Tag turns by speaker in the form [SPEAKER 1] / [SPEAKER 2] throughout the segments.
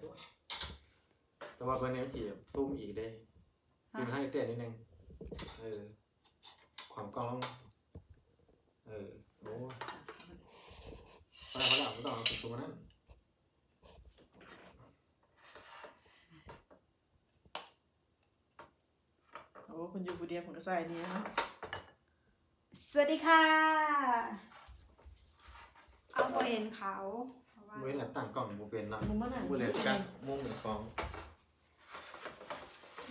[SPEAKER 1] พวกแต่ว่าเบอร์นี้มันจีบซูมอีกเด้ยืนให้เตี้ยนิดนึง เออ ความกล้องลงเออ โอ้พอแล้วพอแล้วไม่ต้องเอาตัวนั้น
[SPEAKER 2] โอ้คุณอยู่ผู้เดียวผมก็ใส่นี่นะ
[SPEAKER 3] สวัสดีค่ะ เอาโบเห็นเขาเพราะ ว่า
[SPEAKER 1] เว้นหลังตั้งกล้องโมเป็นเนาะ
[SPEAKER 2] มึงมาหนัง
[SPEAKER 1] เว้นเลยกักมุ่งหนึ่งฟอง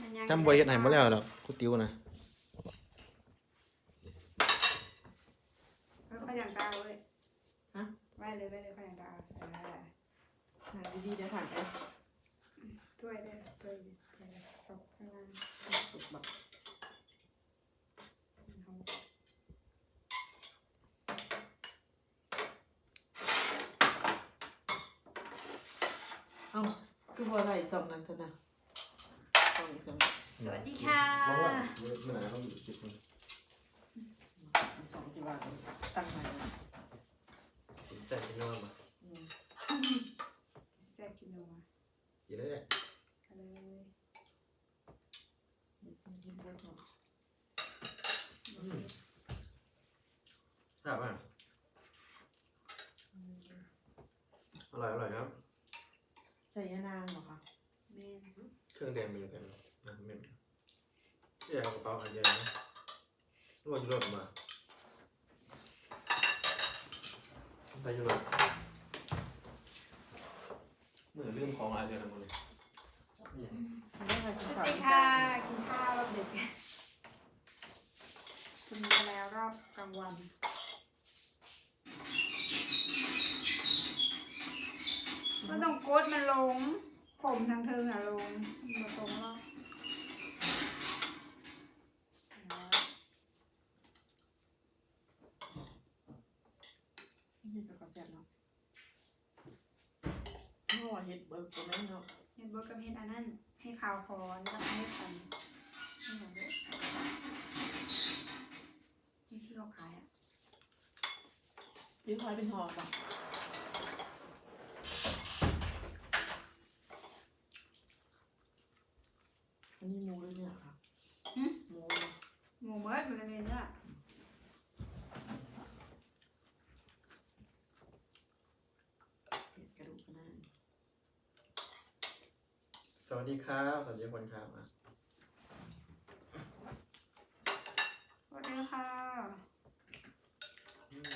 [SPEAKER 3] มันยัง
[SPEAKER 1] จำบวยเฮ็ดไหนมาแล้วดอกกูติวนะ
[SPEAKER 3] เออข้าวอย่างดาวเลย
[SPEAKER 2] ฮะ
[SPEAKER 3] ไว้เลยไว้เลยข้าวอย่างดาวเออ
[SPEAKER 2] หนังดีๆเดี๋ยวถ่ายไป
[SPEAKER 3] ถ้วยได้ถ้วยถ้วยซบข้างล่าง
[SPEAKER 2] สุกแบบ
[SPEAKER 3] เอา
[SPEAKER 2] เอ้าคือ บัวไหลสองนั้นเท่านั้นสองสอง
[SPEAKER 3] สวัสดีค่ะ
[SPEAKER 1] เพราะว่าเมื่อไหร่ต้องอยู่สิบนึง
[SPEAKER 2] สองที่ว่าตั้งใหม่นะ
[SPEAKER 1] แต่กินนอนมา
[SPEAKER 2] อืม
[SPEAKER 3] แซ่บกินนัว
[SPEAKER 1] กินได้
[SPEAKER 3] กันเลย
[SPEAKER 2] กินบัวก่อน
[SPEAKER 1] ครับอะอร่อยอร่อยครับ
[SPEAKER 2] ใส่ยานางเหรอคะ
[SPEAKER 3] แม่น
[SPEAKER 1] เครื่องแดงมีอยู่กันนะเมมอยากเอากระเป๋าอันเดียวนะรวดรวดมาไปอยู่รถเมื่อลืมของอะไรเดียวนะมึงเลย
[SPEAKER 2] ไม่ใช่
[SPEAKER 3] ส
[SPEAKER 2] กิน
[SPEAKER 3] วั
[SPEAKER 2] ข้า
[SPEAKER 3] ส
[SPEAKER 2] ว
[SPEAKER 3] ดีค่ะกินข้าวรอบดึกกินมาแล้วรอบกลางวันก็ต้องกดมันลง ผมทางเทิงอะลงมาตรงรอบ
[SPEAKER 2] นี่ก็กระแสเนาะเพราะว่าเฮ็ดเบิร์กตัวแม่เนาะ
[SPEAKER 3] เห็นบอกกับเห็นอันนั้นให้ข่าวพรแล้วก็ให้ทันนี่อย่างเด้อนี่ที่เราขายอะ
[SPEAKER 2] พี่พลอยเป็นหอป่ะอันนี้หมูด้วยเนี่ยค่ะหมูเนาะ
[SPEAKER 3] หมูเมิร์ดมันจะเป็นเนื้อ
[SPEAKER 2] เผ็ดกระดูกก็ได้
[SPEAKER 1] สวัสดี ครับสวัสดีคนครับอะ
[SPEAKER 3] สวัสดีค่ะ
[SPEAKER 1] อืม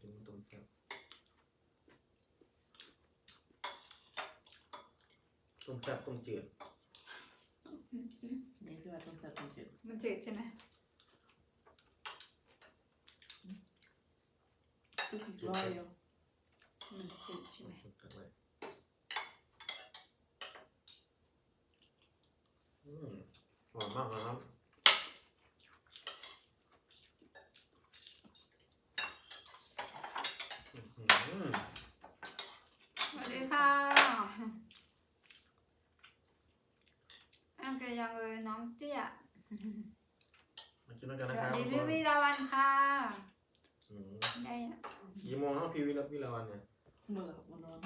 [SPEAKER 1] กินต้มแซ่บต้มแซ่บต้มจืด
[SPEAKER 2] นี่คือว่าต้องใส่ต้มจืด
[SPEAKER 3] มันจืดใช่ไหม
[SPEAKER 2] คือผิดร้อยอยู่
[SPEAKER 3] มันจืดใช่ไหม
[SPEAKER 1] ตักไว้ อืมหอมมากนะครับอืม
[SPEAKER 3] สวัสดีค่ะอันเกยังเลยน้องเตี้ย
[SPEAKER 1] มากินด้วยกัน
[SPEAKER 3] ส
[SPEAKER 1] นะค
[SPEAKER 3] วั
[SPEAKER 1] รั
[SPEAKER 3] ส
[SPEAKER 1] บ
[SPEAKER 3] ดี
[SPEAKER 1] ทุก
[SPEAKER 3] พี่
[SPEAKER 1] คน
[SPEAKER 3] วิลาวันค่ะ
[SPEAKER 1] อืม
[SPEAKER 3] ได้อะ
[SPEAKER 1] กี่โมงแล้วพี่วิลวิลาวันเนี่ย
[SPEAKER 2] เมื่อวันร้อน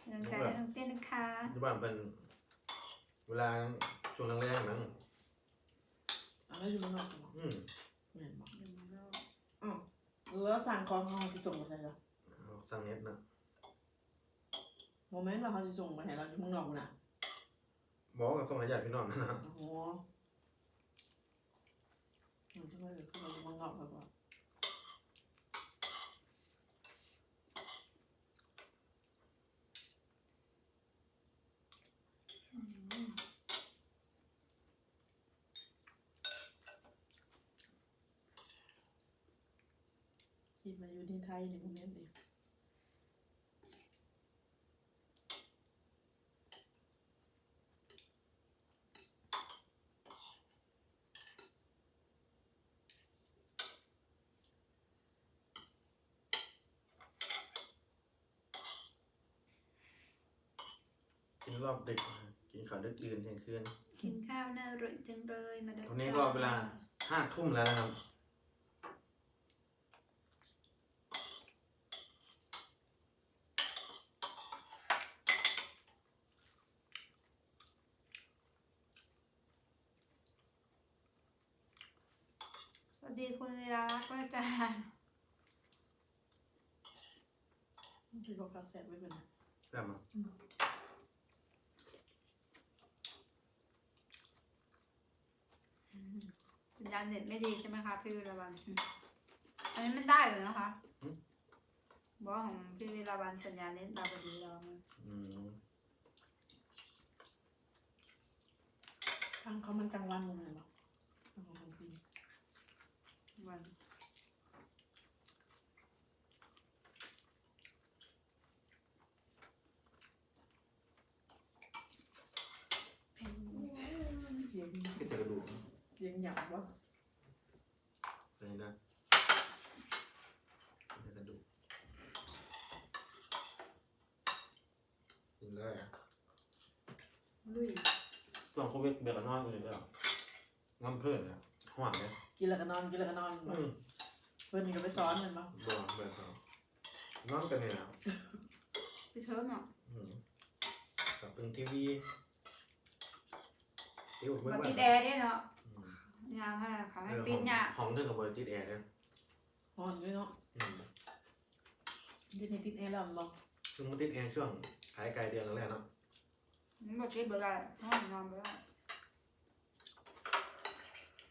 [SPEAKER 3] กำลังใจให้น้องเตี้ยนะคะ
[SPEAKER 1] ที่บ้านเป็น เวลาช่วงแรกๆนั้น
[SPEAKER 2] เอาแล้วอยู่เมืองนอกเหรอ
[SPEAKER 1] อืม
[SPEAKER 2] เหมือนบอก
[SPEAKER 3] อยู่เมืองนอก
[SPEAKER 2] อ้าวแล้วสั่งของเขาจะส่งมาให้เรา
[SPEAKER 1] เอาสั่งเน็ตนะ
[SPEAKER 2] โมเมนต์ว่าเขาจะส่งมาให้เราอยู่เมืองนอกน่ะ
[SPEAKER 1] บอกกับส่งให้ญาติพี่น้องนะ
[SPEAKER 2] โอ้โหหนูจะไม่เหลือขึ้นมาอยู่เมืองนอกแบบว่า
[SPEAKER 3] อืม
[SPEAKER 2] คิดมา อยู่ที่ไทยในโมเมนต์ดิ
[SPEAKER 1] กินรอบดึกนะกินข้าวดึกดื่นเที่ยงคืน
[SPEAKER 3] กินข้าวน่าอร่อยจังเลยมาเด้อ
[SPEAKER 1] ตอนนี้
[SPEAKER 3] จ้า
[SPEAKER 1] ก็เวลาห้าทุ่มแล้วนะครับ
[SPEAKER 3] ดีคุณเว ลาก็จะ
[SPEAKER 2] คือเขาคัดแสบไว้เป็น
[SPEAKER 1] แซ่บมั้ย
[SPEAKER 3] สัญญาณเน็ตไม่ดีใช่ไหมคะพี่วิลาวันอันนี้มันได้เลยนะคะบอกว่าของพี่วิลาวันสัญญาณเน็ตดาวดีเรามัน
[SPEAKER 1] อืม
[SPEAKER 2] ทางเขามันกลางวันเลยหรอทางของคนพี่
[SPEAKER 3] วัน
[SPEAKER 2] เสียง
[SPEAKER 1] คิดแต่กระดูก
[SPEAKER 2] เสียงหยาบวะ
[SPEAKER 1] อะไรนะคิดแต่กระดูกกินเลยอะ
[SPEAKER 2] ลุย
[SPEAKER 1] ช่วงโควิดเบียร์กับนอนอยู่เลยเด้องอนเพื่อนนะหวานเลย
[SPEAKER 2] กินแล้วก็นอนกินแล้วก็นอน
[SPEAKER 1] อืม
[SPEAKER 2] เพื่อนนี่ก็ไปซ้อนมันปะ
[SPEAKER 1] บ่เบื่อเขานอนกันเนี่ยนะ
[SPEAKER 3] พี่เทิร์มอะ
[SPEAKER 1] อืมกับเป็นทีวีที่ผมเพื่อน
[SPEAKER 3] มา
[SPEAKER 1] บ้า
[SPEAKER 3] ติ
[SPEAKER 1] น
[SPEAKER 3] ดแอร์ด้วยเนาะ
[SPEAKER 1] อืม
[SPEAKER 3] ยาวค่ะขา
[SPEAKER 1] เอ
[SPEAKER 3] ให้
[SPEAKER 1] อ
[SPEAKER 3] ปิดเนี่ย
[SPEAKER 1] ห้องเท่ากับเบอร์จิตแอร์เนี่ย
[SPEAKER 2] นอนด้วยเนาะ
[SPEAKER 1] อืม
[SPEAKER 2] ที่ในติดแอร์แล้วมันบอก
[SPEAKER 1] ซึ่งมันติดแอร์ช่วงขายไกลเดือนแรกๆเนาะ
[SPEAKER 3] มันบอกติดเบอร์อะไรห้องนอนเบอร์อะไร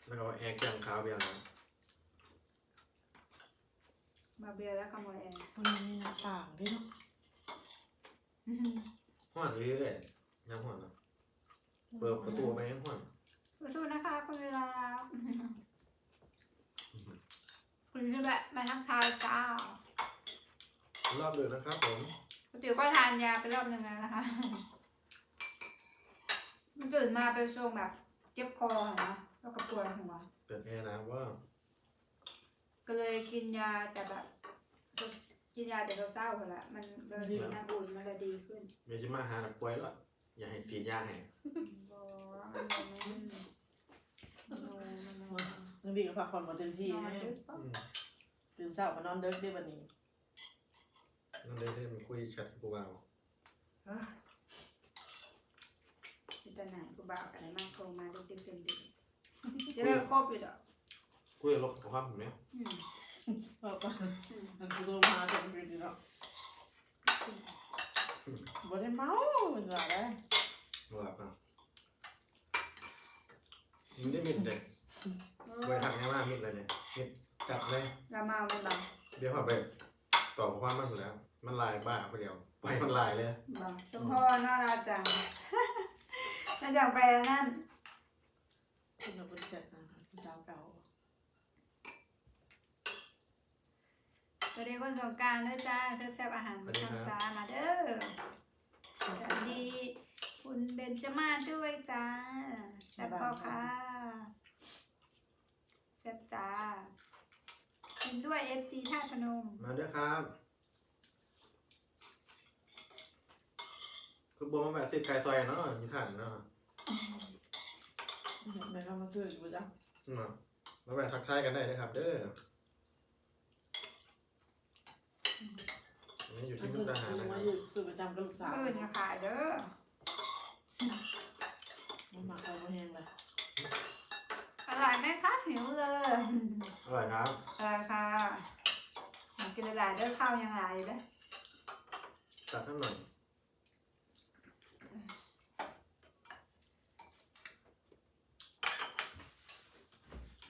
[SPEAKER 1] แล้วก็แอร์เครื่องขาวเบียร์นะ
[SPEAKER 3] มาเบียร์แล้วขโมยแอร์
[SPEAKER 2] มันมีหน้าต่างด้วยเนาะ
[SPEAKER 1] ห้อนเรื่อยๆยังห้อนเนาะเปิดประตูไปยังห้อน
[SPEAKER 3] สู้ๆนะคะคุณเวลาคุณคือแบบมาทักทายจ้าร
[SPEAKER 1] อบเดือนนะครับผม
[SPEAKER 3] ปกติก็ทานยาไปรอบหนึ่งแล้วนะคะ มันตื่นมาเป็นทรงแบบเจ็บคอเหรอแล้วก็ปวดหัว
[SPEAKER 1] เปิดแอร์นะว่า
[SPEAKER 3] ก็เลยกินยาแต่แบบกินยาแต่เศร้าๆไปละมันเลยกินน้ำอุ่นมันเลยดีขึ้น
[SPEAKER 1] เมียจะมาหาหนักป่วยแล้ว อย่าให้สีดยาให้
[SPEAKER 3] บอกมันมันมันมั
[SPEAKER 2] บางทีก็พักผ่อนมาเต็มที่
[SPEAKER 3] นอนดึกปะ
[SPEAKER 1] อืม
[SPEAKER 2] ตื่นเช้าก็นอนเด็กได้วันนี้
[SPEAKER 1] นั่นเลยได้มาคุยแชทกับกูเอา
[SPEAKER 3] จิตไหนกูบ่าวอะไรมากโทรมาดึกดึกดึกดึกจะเลิกคบอยู่ดอก
[SPEAKER 1] คุยกับลบกับความผมเนี่ย
[SPEAKER 3] อืม
[SPEAKER 2] บอกว่า
[SPEAKER 3] อืม
[SPEAKER 2] มันคือตัวมาจนเป็นเนาะบ่ได้เมาเหมือนกันเลย
[SPEAKER 1] มาหลับนะมันได้มิดเลย
[SPEAKER 3] เอ
[SPEAKER 1] ไป
[SPEAKER 3] อ
[SPEAKER 1] ทางง่ายมากมิดเลยเนี่ยมิดจับเลย
[SPEAKER 3] เราเมามันบัง
[SPEAKER 1] เดี๋ยวพอไปตอบความมันหมดแล้ว มันลายบ้าคนเดียวไปมันลายเลย
[SPEAKER 3] บังชมพ่อน่ารักจัง น่าจังไปนั่น
[SPEAKER 2] คุณเอาบริษัทนะผู้สาวเก่า
[SPEAKER 3] สวัสดีคนสงกรารด้วยจ้าแซ่บๆอาหารมาทำจ้ามาเด้อสวัสดีคุณเบนจมาศด้วยจ้าแซ่บเปล่าค่ะแซ่บจ้า กินด้วย FC ท่าตุพนม
[SPEAKER 1] มาด้วยครับคือบัวมาแบบสิไก่ซอยเนาะอยู่ท่านเนาะ
[SPEAKER 2] แม่ก็มาซื้ออยู่จ้ะ
[SPEAKER 1] อืมมาแบบทักทายกันได้นะครับ เด้ออันนี้อยู่
[SPEAKER 2] อัน
[SPEAKER 1] ที่มุ
[SPEAKER 2] นี้
[SPEAKER 1] กดาหารนะค
[SPEAKER 2] มา
[SPEAKER 1] รับ
[SPEAKER 2] อยู่ซื้อประจำกับลูกสาว
[SPEAKER 3] เอื่นจะขายเด้อ
[SPEAKER 2] มันมาเอามาแห้งเลย
[SPEAKER 3] อ ร่อยไหมคะหิวเลย
[SPEAKER 1] อร่อยครับ
[SPEAKER 3] อร่อยค่ะอยากกินหลายๆเด้อข้าวยังหลายอยู่เด้อ
[SPEAKER 1] จัดให้หน่อย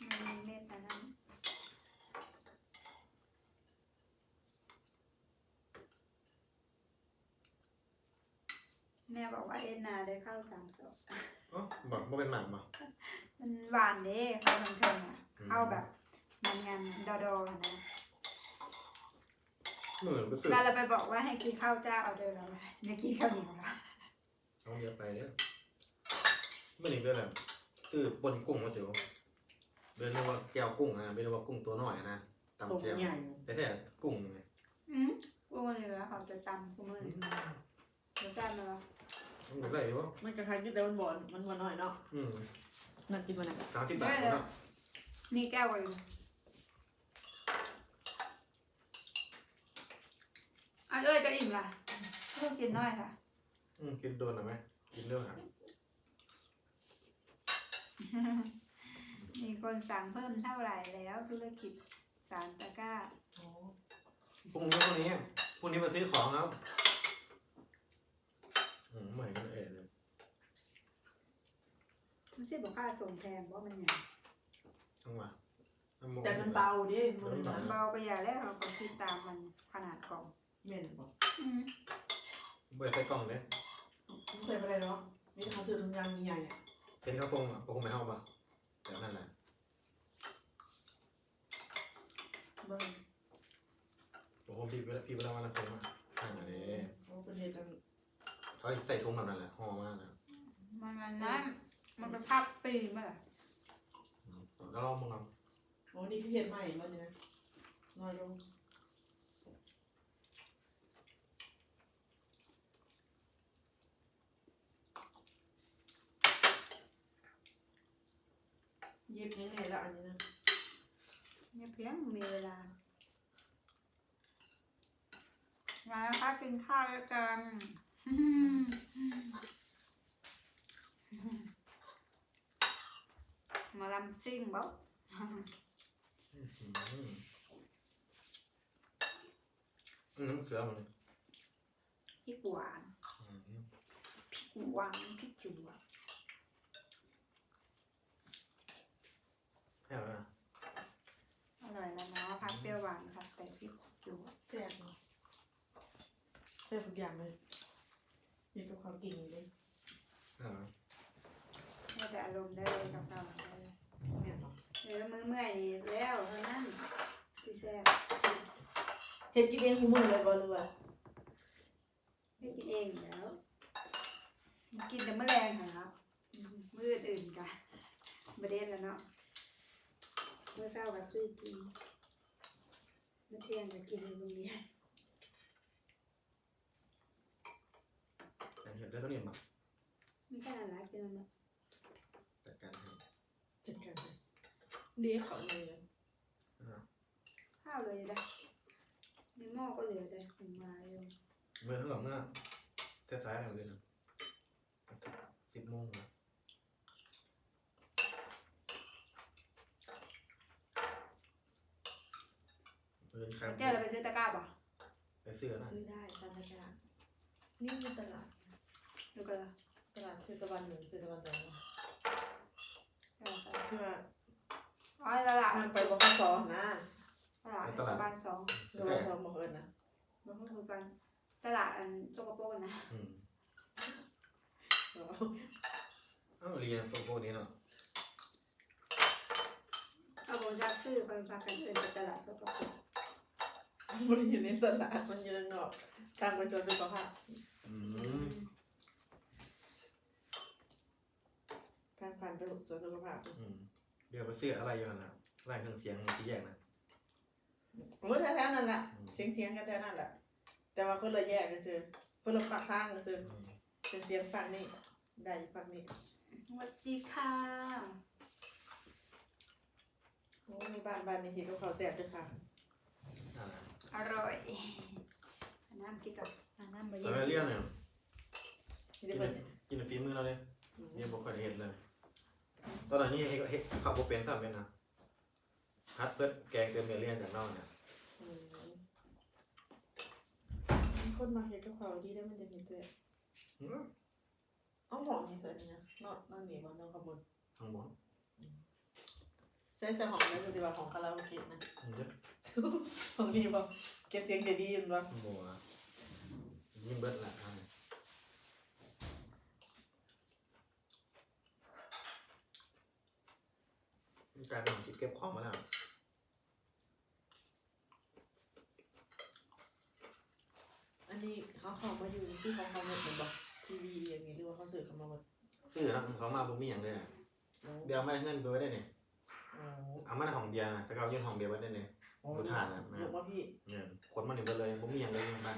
[SPEAKER 3] มันมีเม็ดอันนั้นแม่บอกว่าเอ็นนาได้ข้าวสามศพ
[SPEAKER 1] อ๋อบอกว่าเป็นหมากบ่
[SPEAKER 3] มันหวานเด้ข้าวมันเทิงอะข้าวแบบมันงานดอดๆอะนะ
[SPEAKER 1] เหมือนรู้สึก
[SPEAKER 3] เราเราไปบอกว่าให้กินข้าวเจ้าเอาเดินเราไปอย่ากินข้าวเหนียวละ
[SPEAKER 1] เอาเยอะไปเนี่ยไม่หนีเดือนแบบซื้อปนกุ้งมาเดี๋ยวเดือนนึกว่าแก้วกุ้งนะไม่รู้ว่ากุ้งตัวน้อยนะ
[SPEAKER 2] ตก
[SPEAKER 1] ตำแก้ว
[SPEAKER 2] ใหญ่
[SPEAKER 1] แต่แท้กุ้งไง
[SPEAKER 3] อืมกูเหลือเขาจะตำกูมือ
[SPEAKER 1] อืม
[SPEAKER 3] รสชาติมันเหรอ
[SPEAKER 1] มันเหมือนอะไรวะ
[SPEAKER 2] มันก็คล้ายๆแต่มันบ่อนมันบ่น้อยเนาะ
[SPEAKER 1] อืม
[SPEAKER 2] นั่นกินวันไหน
[SPEAKER 1] สามสิบบาทเนาะ
[SPEAKER 3] นี่แก้วอะไรอยู่อันเอ้ยจะอิ่มล่ะเพิ่มกินน้อยค่ะ
[SPEAKER 1] อืมกินโดนหรือไหมกินด้วยครับ
[SPEAKER 3] มีคนสั่งเพิ่มเท่าไหร่แล้วธุรกิจสารตะกร้า
[SPEAKER 2] โอ้
[SPEAKER 1] พรุ่งนี้พรุ่งนี้พรุ่งนี้มาซื้อของครับอืมใหม่กันเองเลย
[SPEAKER 3] ไม่ใช่บอกค่าส่งแพงเพราะมันอย่าง
[SPEAKER 1] จังหวะ
[SPEAKER 2] แต่มันเบาดิมันหนัก
[SPEAKER 3] เบาไปอย่าแล้วเราก็คิดตามมันขนาดกล่อง
[SPEAKER 2] เม่นบอก
[SPEAKER 3] อืม
[SPEAKER 1] เบอร์ใส่กล่องเลย
[SPEAKER 2] ไม่ใส่ไปเลยเนาะนี่เขาซื้อถุงยางใหญ่ๆอะ
[SPEAKER 1] เห็นเขาฟงอะคงไม่เข้าป่ะแบบนั้นแหละ
[SPEAKER 2] เบิ่ง
[SPEAKER 1] ผมคงพี่เวลาพี่เวลาวันละฟงอะข้างอันนี้
[SPEAKER 2] โอ้ประเทศกัน
[SPEAKER 1] เขาใส่ถุงแบบนั้นแหละห่อมากนะ
[SPEAKER 3] มันมันนั้น มันเป็นภาพปีมาล่ะ
[SPEAKER 1] อืมก็ลองมึงเอา
[SPEAKER 2] โอ้นี่คือเห็ดใหม่มาเนี่ยนะน้อยลงเย็บยังไงละอันนี้นะ
[SPEAKER 3] เนี่ยเพียงมีเวลามาแล้วค่ะกินข้าวแล้วจัง มาลำซิ่งบ่
[SPEAKER 1] อืมอืมน้ำเกลือมันเลย
[SPEAKER 3] พริกหวาน
[SPEAKER 1] อืม
[SPEAKER 3] พริกหวานพริกจุ๋ว
[SPEAKER 1] ให้เอาแล้วนะ
[SPEAKER 3] อร่อยแล้วเนาะผัดเปรี้ยวหวานค่ะแต่พริกจุ๋ว
[SPEAKER 2] แซ่บเนาะแซ่บทุกอย่างเลยเย็นกับข้าวกินเลย
[SPEAKER 1] เอาแล้ว
[SPEAKER 3] แล้วแต่อารมณ์ได้เลยกับเราได้เลย
[SPEAKER 2] แม่น เนาะ
[SPEAKER 3] เดี๋ยวมือเมื่อยนี่แล้วเท่านั้นพี่แซ่บ
[SPEAKER 2] เห็ดกินเองคุมือเลยบ่หรือว่า
[SPEAKER 3] ไม่กินเองอยู่แล้ว กินแต่เมื่อแรงเหรอครับมื้ออื่นกันบเด็ดแล้วเนาะเมื่อเช้าก็ซื้อกินเมื่อเที่ยงก็กินในโรงเรียน
[SPEAKER 1] อย่างเห็นแล้วก็เรียนมา
[SPEAKER 3] มีแค่นั้นแหละกินมันเนาะ
[SPEAKER 1] จัดการให้
[SPEAKER 2] จัดการเลย เลี้ยงเขาเลยนะ
[SPEAKER 1] นะครับ
[SPEAKER 3] ข้าวเลยได้ในหม้อก็เหลือแต่ถึงมาอยู่
[SPEAKER 1] เมื่อทั้งหลังหน้าแต่ซ้ายอะไรเลยนะสิบโมงนะเดินครับ
[SPEAKER 3] เจ้าเราไปซื้อตะกร้าป่ะ
[SPEAKER 1] ไปเสื้อนะ
[SPEAKER 2] ซื้อได้ตามตลาดนี่มีตลาด
[SPEAKER 3] ดูกันละ
[SPEAKER 2] ตลาดเทศบาลหนึ่งเทศบาลสอง
[SPEAKER 3] ตลาดสด
[SPEAKER 2] ที่ว่า
[SPEAKER 3] อ๋อตลาด
[SPEAKER 2] ทางไปบกสนะ
[SPEAKER 3] ตลาดเทศบาลสอง
[SPEAKER 2] บกสบอกเอิญนะ
[SPEAKER 3] มันก็คือกันตลาดอันโจกโปรกนะ
[SPEAKER 1] อืม
[SPEAKER 2] เดี๋ยว
[SPEAKER 1] เอ้าเรียนตัวโกนี้เนาะ
[SPEAKER 3] เอาผมจะซื้อคนพากันเดินไปตลาดโจกโปรก
[SPEAKER 2] มันอยู่ในตลาดมันอยู่ในนอกทางไปจนสุขภาพ
[SPEAKER 1] อืม
[SPEAKER 2] ทางผ่านไปสวนสุขภาพ
[SPEAKER 1] อืม เดี๋ยวไปเสื้ออะไรอยู่ขนาดไล่เครื่องเสียงสีแยกนะ
[SPEAKER 2] โอ้ยแท้ๆนั่นแหละเสียงเสียงกันแท้นั่นแหละ แต่ว่าคนละแยกกันเจอคนละปากทางกันเจอ
[SPEAKER 1] อืม
[SPEAKER 2] เป็นเสียงฝั่งนี้ ได้ฝั่งนี้
[SPEAKER 3] สวัสดีค่ะ
[SPEAKER 2] โอ้มีบ้านบ้านนี้ที่เขาเขาแซ่บด้วยค่ะ
[SPEAKER 1] อ่า
[SPEAKER 3] อร่อยเอาน้ำกินกับเอาน้ำใบ
[SPEAKER 1] แต่ไม่เรียนเนี่ย
[SPEAKER 2] ที่ได้เปิด
[SPEAKER 1] กินฝีมือเราเลยเนี่ยบอกเคยเห็นเลย ตอนนั้นนี่เฮ็ดเฮ็ดขับบ่เป็นซ้ำเป็นนะฮัดเปิดแกงเติมเมเลียนจากนอกเนี่ย
[SPEAKER 2] อืมมีคนมาเห็นกับเขาดีได้มันจะเห็นเลย
[SPEAKER 1] อืม
[SPEAKER 2] เอาหอมนี่ใส่นี่นะนอนนอนหนีบนนอนขบวน
[SPEAKER 1] ทั้งหมด
[SPEAKER 2] ใส่ใส่หอมแล้วดูดีว่าของคาราโอเกะนะ
[SPEAKER 1] อืมเด้อ
[SPEAKER 2] ของดีป่ะเก็บเสียงจะดีอยู่ป่ะ
[SPEAKER 1] หมูอะยิ้มเบิดแหละอ่า กลายเป็นของที่เก็บของมาแล้ว
[SPEAKER 2] อันนี้เขาเข้ามาอยู่ที่เขาเขาหมดเหมือนป่ะทีวีอย่างนี้หรือว่าเขาสื่อเขามาหมด
[SPEAKER 1] ซื้อนะเขามาบ่มีหยังเลยอะ
[SPEAKER 2] โอ้
[SPEAKER 1] เบียร์ไม่ได้เงินไปไว้ได้เนี่ย
[SPEAKER 2] โอ้
[SPEAKER 1] เอามาในห้องเบียร์นะแต่เขายื่นห้องเบียร์ไว้ได้เนี่ย
[SPEAKER 2] โอ้
[SPEAKER 1] บุญหานะนะ
[SPEAKER 2] ยกว่าพี่
[SPEAKER 1] เนี่ยคนมันนี่เบิดเลยบ่มีหยังเลยอยู่บ้าน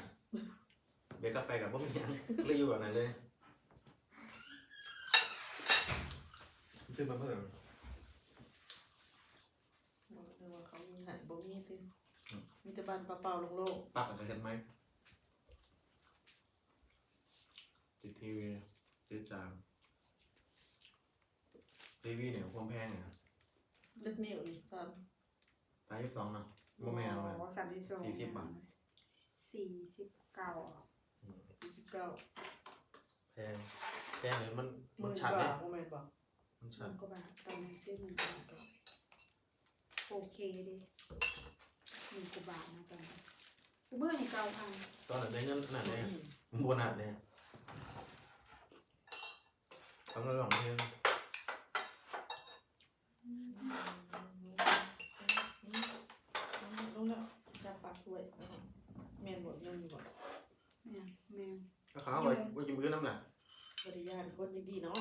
[SPEAKER 1] เบียร์กลับไปกับบ่มีหยังเลยอยู่แบบนั้นเลยซื้อมาเพิ่ม
[SPEAKER 2] บอกเลยว่าเขา มีหายบ่มีสิมีแต่บ้านเปล่าๆโล่ง
[SPEAKER 1] ปากกับเห็นไหมติดทีวีติดจานทีวีเนี่ยความแพงเนี่ย
[SPEAKER 2] เลือกนิ้วนี่ซ้
[SPEAKER 1] ตายที่สองเนาะโมแมน
[SPEAKER 3] โอ้
[SPEAKER 1] มา
[SPEAKER 3] สามสิบสอง
[SPEAKER 1] สี่สิบอะ
[SPEAKER 3] สี่สิบเก้า
[SPEAKER 1] อืมำ
[SPEAKER 2] สี่สิบเก้า
[SPEAKER 1] แพงแพงเลยมัน
[SPEAKER 2] ห
[SPEAKER 1] มัน
[SPEAKER 2] มื่น
[SPEAKER 1] ชัด
[SPEAKER 2] ก
[SPEAKER 1] เล
[SPEAKER 2] ว่ายโมเมนต์บอก
[SPEAKER 1] มัน
[SPEAKER 3] ห
[SPEAKER 1] ชัด
[SPEAKER 3] มื่นกว่าบาทตอนนั้นซื้อหมื่นกว่าบาทก่อน โอเคดิหมื่นกว่าบาทนะตอนนั้นกูเมื่อนี่เก้าพัน
[SPEAKER 1] ตอนนั้นได้เงินขนาดนี้โบนัสเนี่ยทำระหว่างเพลง
[SPEAKER 2] ลงแล้วจับปากถ้วยเมนหมดเงินหมด
[SPEAKER 3] แม่แม่
[SPEAKER 1] ก็เขาไว้ไว้กินมื้อน้ำหนัก
[SPEAKER 2] บริยานคนยังดีเนาะ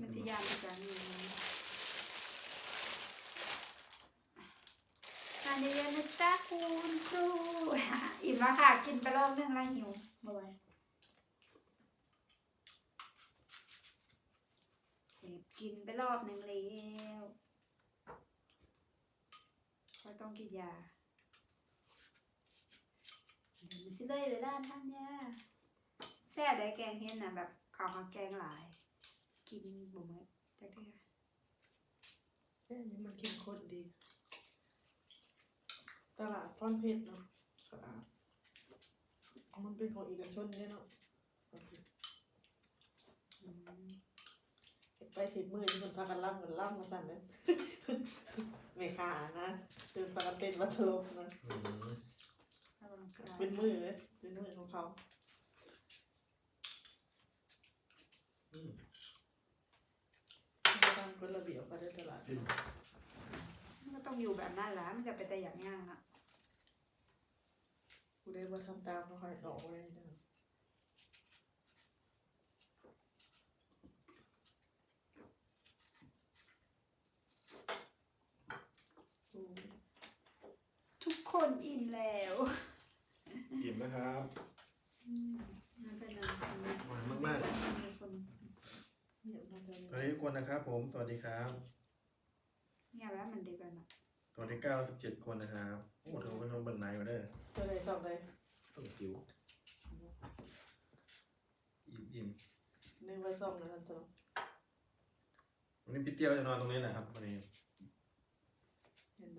[SPEAKER 3] มันจะยามจากนี้น ทานเยอะๆนะจ๊ะคุณครูอิ่มแล้วค่ะ กินไปรอบนึงแล้วหิวบ่อยเก็บกินไปรอบหนึ่งแล้วก็ต้องกินยาเดี๋ยวมันสิเลยไปด้านท่านเนี่ยแซ่ได้แกงเห็นน่ะแบบข้าวแกงหลาย กินบ่หมดจักเทื่อ
[SPEAKER 2] แค่นี้มันเข้มข้นดี ตลาดพรเพชรเนาะสะอาดมันเป็นของเอกชนเนี่ยเนาะ
[SPEAKER 3] อืม
[SPEAKER 2] ไปถึงมือที่มันพากันล่ำกันล่ำมาสั่นเลยไม่ขานะตื่นพากันเต้นวัชรบนะ
[SPEAKER 1] อืม
[SPEAKER 3] ออกกำลังกาย
[SPEAKER 2] เป็นมือเลยเป็นมือของเขา
[SPEAKER 1] อืม
[SPEAKER 2] ทำกฎระเบียบเขาได้ตลาด
[SPEAKER 3] มันก็ ต้องอยู่แบบนั้นแหละมันจะเป็นแต่อย่างย่างอะ
[SPEAKER 2] กูได้มาทำตามเขาให้ออกไว้นะกู
[SPEAKER 3] ทุกคนอิ่มแล้ว
[SPEAKER 1] อิ่มไหมครับ
[SPEAKER 3] อืมนั่นเป็นอะไร
[SPEAKER 1] หวานมาก
[SPEAKER 3] มีคน
[SPEAKER 2] เงียบมาเลย
[SPEAKER 1] ๆสวัสดีทุกคนนะครับผม สวัสดีครับ
[SPEAKER 3] เงียบแล้วมันดีกันอะ
[SPEAKER 1] สวัสดีเก้าสิบเจ็ดคนนะครับโอ้โหเป็นคนเบิ่งไหนมาเด้อ
[SPEAKER 2] ตัวไหนสอบเลย
[SPEAKER 1] ต้องจิ๋วอิ่มอิ่ม
[SPEAKER 2] หนึ่งวันสองนะท่านสอง
[SPEAKER 1] วันนี้พี่เตี้ยวจะนอนตรงนี้แหละครับวันนี้
[SPEAKER 2] เห็นไหม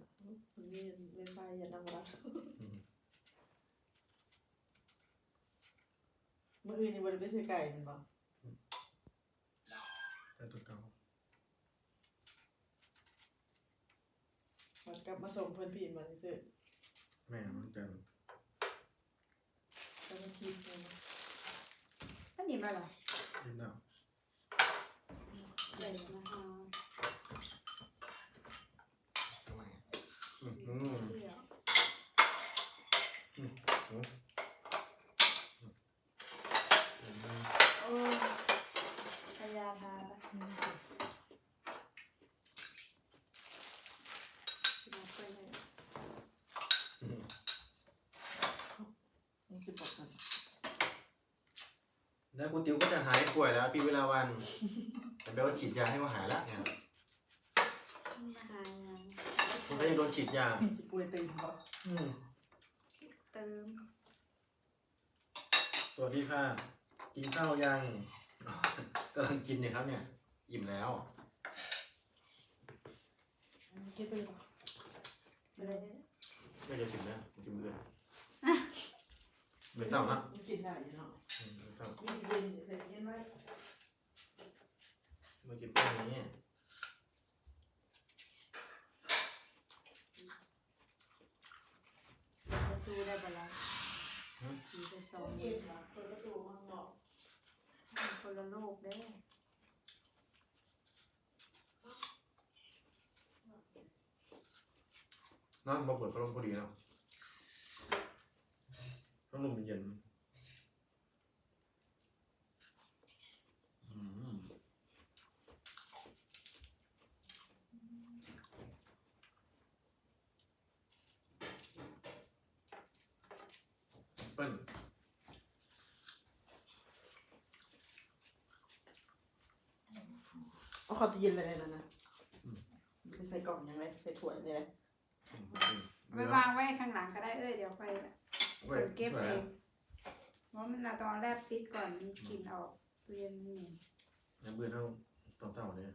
[SPEAKER 2] คนนี้ไม่ไฟอย่านั่งรัก
[SPEAKER 1] อืม
[SPEAKER 2] เมื่ออื่นนี่บริเวณไก่มันบอก
[SPEAKER 1] แต่ตัวเก่า
[SPEAKER 2] มัน กลับมาส่งเพื่อนพี่มาซื้อ
[SPEAKER 1] แม่มันกัน
[SPEAKER 2] แล้วมันคิดเลยนะ
[SPEAKER 3] มันอิ่มแล้วเหรอ
[SPEAKER 1] อิ่มแล้ว
[SPEAKER 3] เลยนะคะ
[SPEAKER 1] ทำไมอืมอืม
[SPEAKER 3] เที่ยว
[SPEAKER 1] อืมอืม
[SPEAKER 3] โอ้ยพยาธาเราไปเลย
[SPEAKER 1] อืม
[SPEAKER 2] นี่คือบอกกัน
[SPEAKER 1] แล้วคุณติ๋วก็จะหายป่วยแล้วปีเวลาวันแต่แปลว่าฉีดยาให้ว่าหายแล้วเนี่ย
[SPEAKER 3] มาหางาน
[SPEAKER 1] คุณก็ยังโดนฉีดยา
[SPEAKER 2] ที่ป่วยตื่นบอก
[SPEAKER 1] อืม
[SPEAKER 3] เติม
[SPEAKER 1] สวัสดีค่ะ กินข้าวยังอ๋อกำลังกินเนี่ยครับเนี่ย อิ่มแล้ว
[SPEAKER 2] คิดไปบอก
[SPEAKER 3] ไปเลย
[SPEAKER 1] ไม่ได้กินนะกินเบื่อ เบื่เศร้านะ
[SPEAKER 2] มันกินได้ยู่เนาะ
[SPEAKER 1] อืมเบื่อเศร้า
[SPEAKER 2] มีเย็นใส่เย็นไว้
[SPEAKER 1] เมื่กินพวกนี้
[SPEAKER 3] ประตูได้ปะล่ะมีไปสอ
[SPEAKER 2] ต้
[SPEAKER 3] ง
[SPEAKER 2] ม
[SPEAKER 3] เย็
[SPEAKER 2] นมาเปิดประตูมาเนาะ
[SPEAKER 3] คนละโลกเด้อ
[SPEAKER 1] น้ำมาเปิดพัดลมพอดีเนาะ พัดลมมันเย็นอืมเปิ้ล
[SPEAKER 2] เอาเข้าตู้เย็นเลยนะนะไม่ใส่กล่องยังไงใส่ถ้วยเลย
[SPEAKER 1] อืมอืม
[SPEAKER 3] ไปวางไว้ข้างหลังก็ได้เอ้ยเดี๋ยวไป
[SPEAKER 1] ไว้
[SPEAKER 3] จะเก็บ
[SPEAKER 1] ไว้
[SPEAKER 3] เองเพราะมันเราตอนแรกปิดก่อนมันกลินออกตู้เย็นนี่
[SPEAKER 1] น้ำเบื่อเท่าตอนเต่าเนี่ย
[SPEAKER 3] ก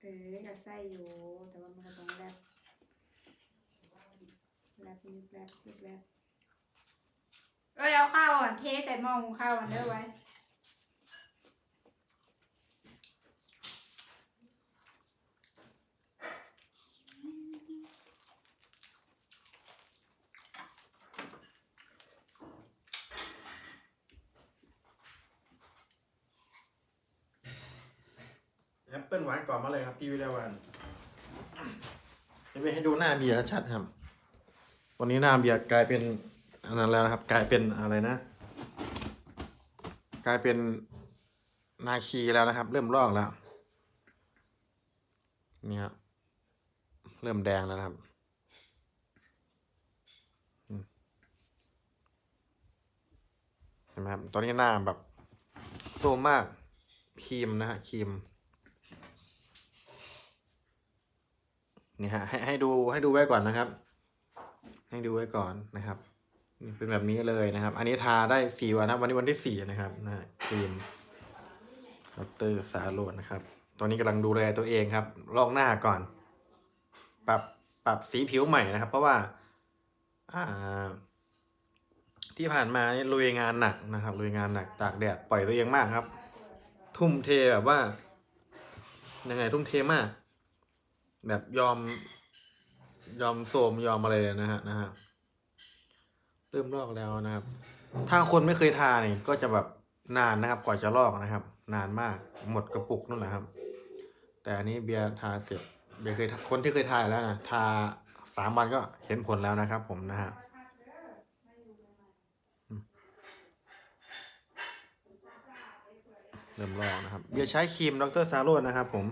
[SPEAKER 3] เออก็ใส่อยู่แต่ว่ามันก็ต้องแลบแลบนิดแลบนิดแลบเอ้ยเอาข้าวอะเทใส่หม้อหุงข้าวอะเด้อไว้
[SPEAKER 1] ปเปิลหวานก่อนมาเลยครับพี่วิลาวันจะไปให้ดูหน้าเบียร์ชัดครับ วันนี้หน้าเบียร์กลายเป็นอันนั้นแล้วนะครับ กลายเป็นอะไรนะ กลายเป็นนาคีแล้วนะครับ เริ่มลอกแล้วนี่ครับเริ่มแดงแล้วนะครับเห็นไหมครับตอนนี้หน้าแบบโซมมากครีมนะฮะครีม นี่ฮะให้ให้ดูให้ดูไว้ก่อนนะครับ ให้ดูไว้ก่อนนะครับนี่เป็นแบบนี้เลยนะครับ อันนี้ทาได้สี่วันนะวันนี้วันที่สี่นะครับนะครีมดรสาโรดนะครับ ตอนนี้กำลังดูแลตัวเองครับ ลอกหน้าก่อน ปรับปรับสีผิวใหม่นะครับ เพราะว่า อ่า ที่ผ่านมานี่ลุยงานหนักนะครับลุยงานหนักตากแดดปล่อยตัวเองมากครับ ทุ่มเทแบบว่ายังไงทุ่มเทมาก แบบยอม ยอมโสมยอมอะไรเลยนะฮะนะฮะเริ่มลอกแล้วนะครับ ถ้าคนไม่เคยทาเนี่ยก็จะแบบนานนะครับ กว่าจะลอกนะครับ นานมากหมดกระปุกนั่นแหละครับ แต่อันนี้เบียร์ทาเสร็จเบียร์เคยคนที่เคยทาแล้วนะทาสามวันก็เห็นผลแล้วนะครับ ผมนะฮะเริ่มลอกนะครับ เบียร์ใช้ครีมดรซาโรดนะครับ ผม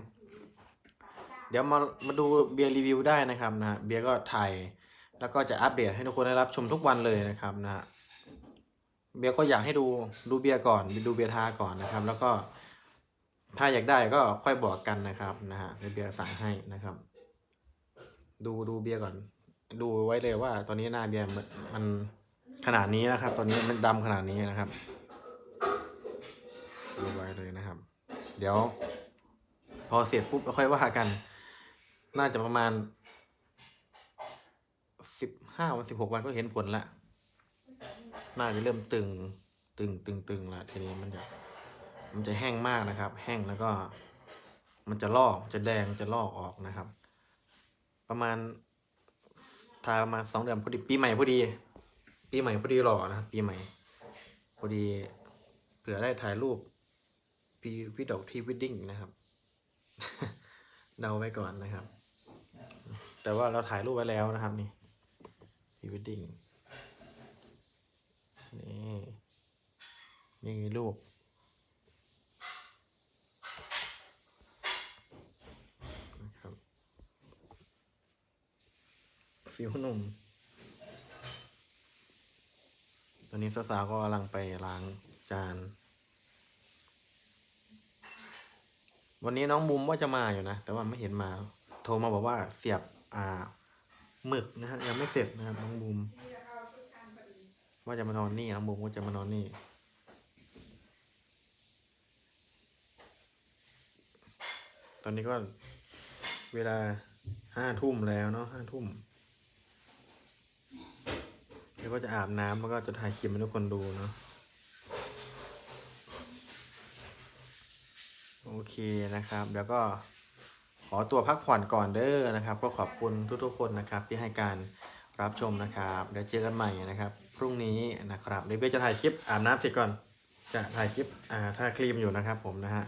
[SPEAKER 1] เดี๋ยวมามาดูเบียร์รีวิวได้นะครับนะฮะเบียร์ก็ถ่ายแล้วก็จะอัปเดตให้ทุกคนได้รับชมทุกวันเลยนะครับนะฮะเบียร์ก็อยากให้ดูดูเบียร์ก่อนดูเบียร์ทาก่อนนะครับ แล้วก็ถ้าอยากได้ก็ค่อยบอกกันนะครับนะฮะเดี๋ยวเบียร์สั่งให้นะครับ ดูดูเบียร์ก่อน ดูไว้เลยว่า ตอนนี้หน้าเบียร์มันขนาดนี้นะครับ ตอนนี้มันดำขนาดนี้นะครับดูไว้เลยนะครับ เดี๋ยว พอเสร็จปุ๊บเราค่อยว่ากัน น่าจะประมาณสิบห้าวันสิบหกวันก็เห็นผลละ น่าจะเริ่มตึง ตึงตึงตึงละทีนี้มันจะ มันจะแห้งมากนะครับ แห้งแล้วก็ มันจะลอก จะแดง จะลอกออกนะครับ ประมาณทาประมาณสองเดือนพอดี ปีใหม่พอดี ปีใหม่พอดีหล่อนะปีใหม่ พอดีเผื่อได้ถ่ายรูปพีพี่ดอกที่วิดดิ้งนะครับ เดาไว้ก่อนนะครับ แต่ว่าเราถ่ายรูปไว้แล้วนะครับนี่พีวิดดิ้งนี่นี่รูปนะครับฟิวหนุ่มตอนนี้สาวๆก็กำลังไปล้างจาน วันนี้น้องบุมว่าจะมาอยู่นะ แต่ว่าไม่เห็นมา โทรมาบอกว่าเสียบ อ่าหมึกนะฮะยังไม่เสร็จนะครับน้องบุมว่าจะมานอนนี่น้องบุมว่าจะมานอนนี่ตอนนี้ก็เวลาห้าทุ่มแล้วเนาะห้าทุ่มเดี๋ยวก็จะอาบน้ำแล้วก็จะถ่ายคลิปให้ทุกคนดูเนาะโอเคนะครับเดี๋ยวก็ อตัวพักผ่อนก่อนเด้อนะครับ ก็ขอบคุณทุกๆคนนะครับที่ให้การรับชมนะครับเดี๋ยวเจอกันใหม่นะครับ พรุ่งนี้นะครับเดี๋ยวเบจะถ่ายคลิปอาบน้ำเสร็จก่อน จะถ่ายคลิปอ่าทาครีมอยู่นะครับ ผมนะฮะ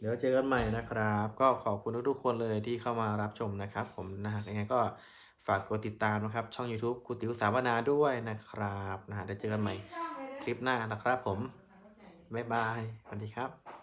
[SPEAKER 1] เดี๋ยวเจอกันใหม่นะครับ ก็ขอบคุณทุกๆคนเลยที่เข้ามารับชมนะครับ ผมนะฮะยังไงก็ฝากกดติดตามนะครับ ช่อง YouTube ครูติ๋วสาวนาด้วยนะครับนะฮะเดี๋ยวเจอกันใหม่คลิปหน้านะครับ ผมบ๊ายบายสวัสดีครับ